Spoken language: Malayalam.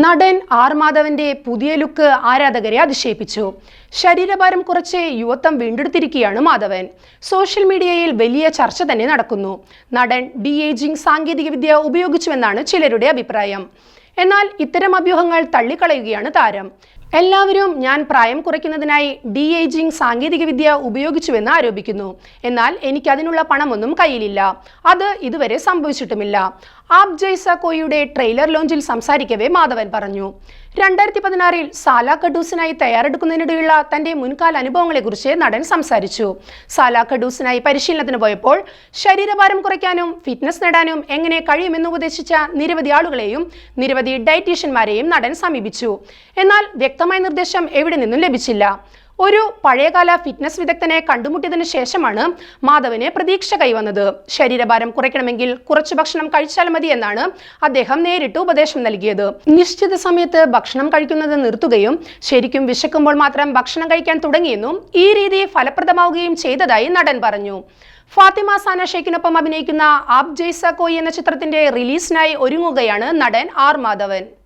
നടൻ ആർ മാധവന്റെ പുതിയ ലുക്ക് ആരാധകരെ അതിശയിപ്പിച്ചു. ശരീരഭാരം കുറച്ച് യുവത്വം വീണ്ടെടുത്തിരിക്കുകയാണ് മാധവൻ. സോഷ്യൽ മീഡിയയിൽ വലിയ ചർച്ച തന്നെ നടക്കുന്നു. നടൻ ഡി ഏജിംഗ് സാങ്കേതികവിദ്യ ഉപയോഗിച്ചുവെന്നാണ് ചിലരുടെ അഭിപ്രായം. എന്നാൽ ഇത്തരം അഭ്യൂഹങ്ങൾ തള്ളിക്കളയുകയാണ് താരം. എല്ലാവരും ഞാൻ പ്രായം കുറയ്ക്കുന്നതിനായി ഡി ഏജിംഗ് സാങ്കേതികവിദ്യ ഉപയോഗിച്ചുവെന്ന് ആരോപിക്കുന്നു. എന്നാൽ എനിക്ക് അതിനുള്ള പണമൊന്നും കയ്യിലില്ല. അത് ഇതുവരെ സംഭവിച്ചിട്ടുമില്ല. ആബ് ജയ്സ കോയുടെ ട്രെയിലർ ലോഞ്ചിൽ സംസാരിക്കവേ മാധവൻ പറഞ്ഞു. രണ്ടായിരത്തി പതിനാറിൽ സാല കഡൂസിനായി തയ്യാറെടുക്കുന്നതിനിടെയുള്ള തന്റെ മുൻകാല അനുഭവങ്ങളെക്കുറിച്ച് നടൻ സംസാരിച്ചു. സാല കഡൂസിനായി പരിശീലനത്തിന് പോയപ്പോൾ ശരീരഭാരം കുറയ്ക്കാനും ഫിറ്റ്നസ് നേടാനും എങ്ങനെ കഴിയുമെന്ന് ഉപദേശിച്ച നിരവധി ആളുകളെയും നിരവധി ഡയറ്റീഷ്യന്മാരെയും നടൻ സമീപിച്ചു. എന്നാൽ വ്യക്തമായ നിർദ്ദേശം എവിടെ നിന്നും ലഭിച്ചില്ല. ഒരു പഴയകാല ഫിറ്റ്നസ് വിദഗ്ധനെ കണ്ടുമുട്ടിയതിനു ശേഷമാണ് മാധവന് പ്രതീക്ഷ കൈവന്നത്. ശരീരഭാരം കുറയ്ക്കണമെങ്കിൽ കുറച്ച് ഭക്ഷണം കഴിച്ചാൽ മതി എന്നാണ് അദ്ദേഹം നേരിട്ട് ഉപദേശം നൽകിയത്. നിശ്ചിത സമയത്ത് ഭക്ഷണം കഴിക്കുന്നത് നിർത്തുകയും ശരിക്കും വിശക്കുമ്പോൾ മാത്രം ഭക്ഷണം കഴിക്കാൻ തുടങ്ങിയെന്നും ഈ രീതി ഫലപ്രദമാവുകയും ചെയ്തതായി നടൻ പറഞ്ഞു. ഫാത്തിമ സാന ഷേഖിനൊപ്പം അഭിനയിക്കുന്ന ആബ് ജയ്സ കോയി എന്ന ചിത്രത്തിന്റെ റിലീസിനായി ഒരുങ്ങുകയാണ് നടൻ ആർ മാധവൻ.